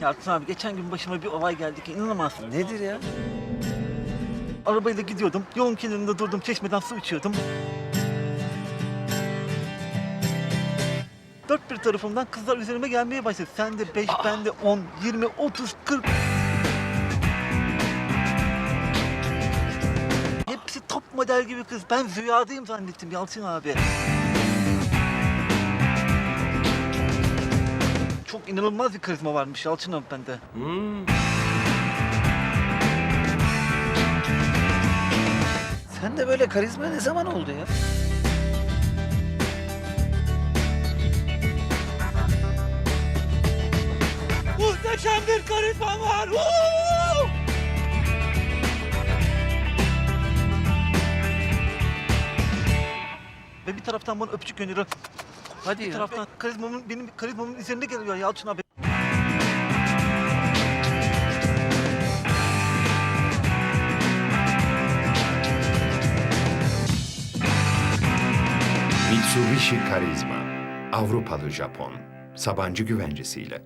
Yalçın abi geçen gün başıma bir olay geldi ki inanamazsın. Nedir ya? Arabayla gidiyordum. Yolun kenarında durdum. Çeşmeden su içiyordum. Dört bir tarafımdan kızlar üzerime gelmeye başladı. Sen de beş, ben de on, yirmi, otuz, kırk. Hepsi top model gibi kız. Ben rüyadayım zannettim Yalçın abi. İnanılmaz bir karizma varmış Yalçın bende. Hmm. Sen de böyle karizma ne zaman oldu ya? Muhteşem bir karizmam var. Woo! Ve bir taraftan bana öpücük gönderiyor. Hadi Bir ya. taraftan karizmamın benim karizmamın üzerinde geliyor Yalçın abi. Mitsubishi Karizma. Avrupalı Japon. Sabancı güvencesiyle.